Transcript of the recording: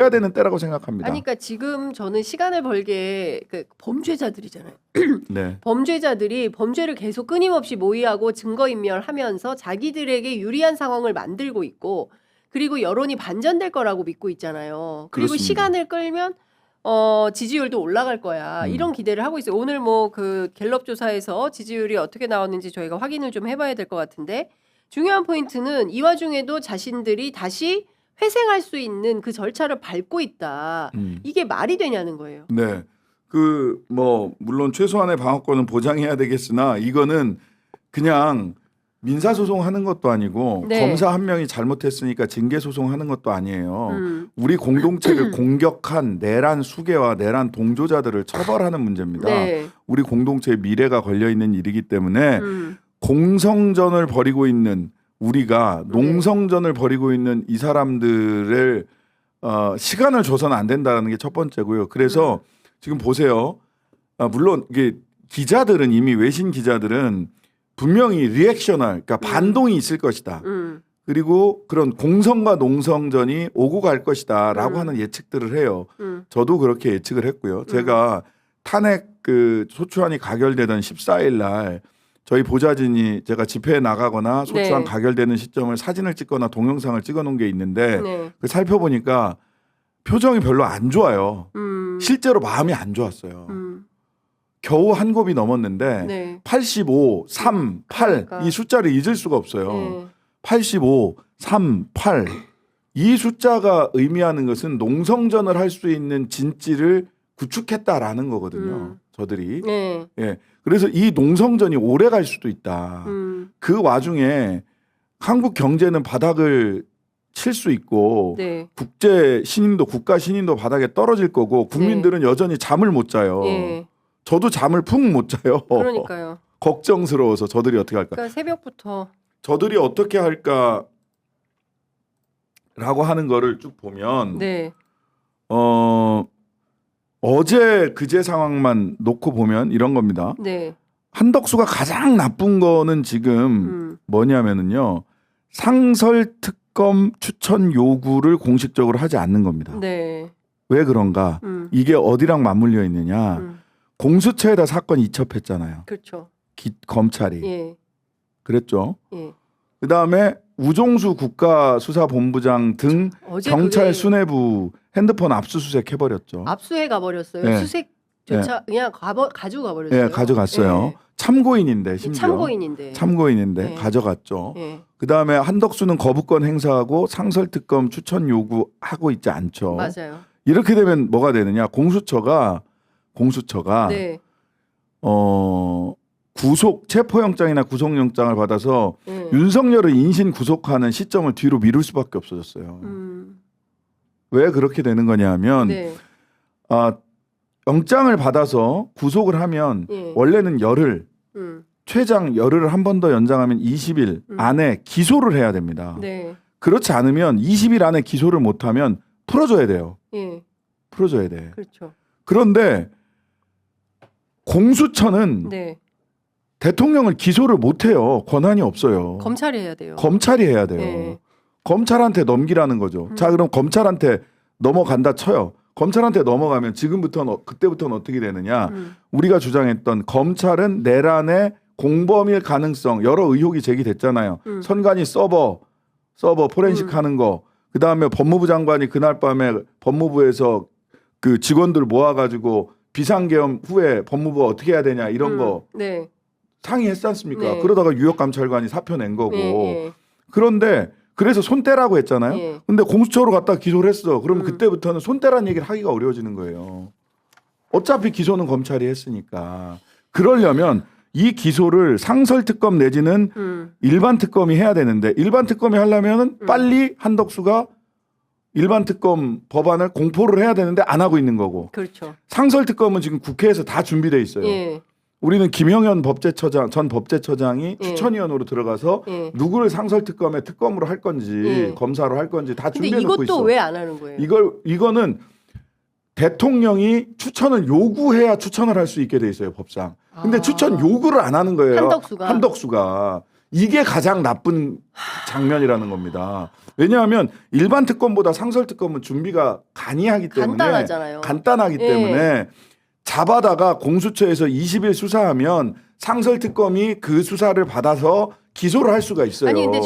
해야 되는 때라고 생각합니다. 아니 그러니까 지금 저는 시간을 벌게 그 범죄자들이잖아요. 네. 범죄자들이 범죄를 계속 끊임없이 모의하고 증거인멸하면서 자기들에게 유리한 상황을 만들고 있고 그리고 여론이 반전될 거라고 믿고 있잖아요. 그리고 그렇습니다. 시간을 끌면 어 지지율도 올라갈 거야. 음. 이런 기대를 하고 있어요. 오늘 뭐 그 갤럽 조사에서 지지율이 어떻게 나왔는지 저희가 확인을 좀 해봐야 될 것 같은데 중요한 포인트는 이 와중에도 자신들이 다시 회생할 수 있는 그 절차를 밟고 있다. 음. 이게 말이 되냐는 거예요. 네. 그 뭐 물론 최소한의 방어권은 보장해야 되겠으나 이거는 그냥 민사 소송하는 것도 아니고 네. 검사 한 명이 잘못했으니까 징계 소송하는 것도 아니에요. 음. 우리 공동체를 공격한 내란 수괴와 내란 동조자들을 처벌하는 문제입니다. 네. 우리 공동체의 미래가 걸려 있는 일이기 때문에 음. 공성전을 벌이고 있는 우리가 네. 농성전을 벌이고 있는 이 사람들을 어, 시간을 줘서는 안 된다는 게 첫 번째고요. 그래서 음. 지금 보세요. 아, 물론 이게 기자들은 이미 외신 기자들은 분명히 리액셔널, 그러니까 반동이 있을 것이다. 음. 그리고 그런 공성과 농성전이 오고 갈 것이다라고 음. 하는 예측들을 해요. 음. 저도 그렇게 예측을 했고요. 제가 탄핵 그 소추안이 가결되던 14일 날 저희 보좌진이 제가 집회에 나가거나 소추안 네. 가결되는 시점을 사진을 찍거나 동영상을 찍어 놓은 게 있는데 네. 그 살펴보니까 표정이 별로 안 좋아요. 음. 실제로 마음이 안 좋았어요. 음. 겨우 한 곱이 넘었는데 네. 85, 3, 8 그러니까. 이 숫자를 잊을 수가 없어요. 네. 85, 3, 8. 이 숫자가 의미하는 것은 농성전을 할 수 있는 진지를 구축했다라는 거거든요. 음. 저들이. 네. 예. 그래서 이 농성전이 오래 갈 수도 있다. 음. 그 와중에 한국 경제는 바닥을 칠 수 있고 네. 국제 신인도 국가 신인도 바닥에 떨어질 거고 국민들은 여전히 잠을 못 자요. 예. 저도 잠을 푹 못 자요. 그러니까요. 걱정스러워서 저들이 어떻게 할까? 그러니까 새벽부터 저들이 어떻게 할까라고 하는 거를 쭉 보면 네. 어 어제 그제 상황만 놓고 보면 이런 겁니다. 네. 한덕수가 가장 나쁜 거는 지금 음. 뭐냐면은요. 상설 특검 추천 요구를 공식적으로 하지 않는 겁니다. 네. 왜 그런가? 음. 이게 어디랑 맞물려 있느냐? 음. 공수처에다 사건 이첩했잖아요. 그렇죠. 기- 검찰이 예. 그랬죠. 예. 그 다음에 우종수 국가수사본부장 등 어제 경찰 그게 수뇌부 핸드폰 압수수색 해버렸죠. 압수해 가버렸어요. 네. 수색조차 그냥 가버 가지고 가버렸어요. 예, 가져갔어요. 참고인인데 예. 심지어 참고인인데. 참고인인데 네. 가져갔죠. 예. 그 다음에 한덕수는 거부권 행사하고 상설 특검 추천 요구하고 있지 않죠. 맞아요. 이렇게 되면 뭐가 되느냐? 공수처가 공수처가 네. 어 구속 체포영장이나 구속영장을 받아서 예. 윤석열을 인신 구속하는 시점을 뒤로 미룰 수밖에 없어졌어요. 음. 왜 그렇게 되는 거냐면 네. 아, 영장을 받아서 구속을 하면 예. 원래는 열흘 음. 최장 열흘을 한 번 더 연장하면 20일 음. 안에 기소를 해야 됩니다. 네. 그렇지 않으면 20일 안에 기소를 못하면 풀어줘야 돼요. 예. 풀어줘야 돼. 그렇죠. 그런데 공수처는 네. 대통령을 기소를 못 해요. 권한이 없어요. 검찰이 해야 돼요. 검찰이 해야 돼요. 네. 검찰한테 넘기라는 거죠. 음. 자, 그럼 검찰한테 넘어간다 쳐요. 검찰한테 넘어가면 지금부터는 어- 그때부터는 어떻게 되느냐? 음. 우리가 주장했던 검찰은 내란의 공범일 가능성 여러 의혹이 제기됐잖아요. 음. 선관위 서버 서버 포렌식 음. 하는 거. 그다음에 법무부 장관이 그날 밤에 법무부에서 그 직원들 모아 가지고 비상계엄 후에 법무부가 어떻게 해야 되냐 이런 음. 거 네. 상의했지 않습니까? 네. 그러다가 유역 감찰관이 사표 낸 거고. 예. 그런데 그래서 손떼라고 했잖아요. 예. 근데 공수처로 갖다 기소를 했어. 그러면 음. 그때부터는 손떼란 얘기를 하기가 어려워지는 거예요. 어차피 기소는 검찰이 했으니까. 그러려면 이 기소를 상설 특검 내지는 음. 일반 특검이 해야 되는데 일반 특검이 하려면은 음. 빨리 한덕수가 일반 특검 법안을 공포를 해야 되는데 안 하고 있는 거고 그렇죠. 상설 특검은 지금 국회에서 다 준비돼 있어요. 예. 우리는 김영현 법제처장 전 법제처장이 예. 추천위원으로 들어가서 예. 누구를 상설 특검에 특검으로 할 건지 예. 검사로 할 건지 다 근데 준비해 놓고 이것도 있어. 왜안 하는 거예요? 이걸 이거는 대통령이 추천을 요구해야 추천을 할 수 있게 돼 있어요 법상. 근데 아. 추천 요구를 안 하는 거예요. 한덕수가? 한덕수가. 이게 가장 나쁜 장면이라는 겁니다. 왜냐하면 일반 특검보다 상설 특검은 준비가 간이하기 때문에 간단하잖아요. 간단하기 예. 때문에 잡아다가 공수처에서 20일 수사하면 상설 특검이 그 수사를 받아서 기소를 할 수가 있어요. 아니 근데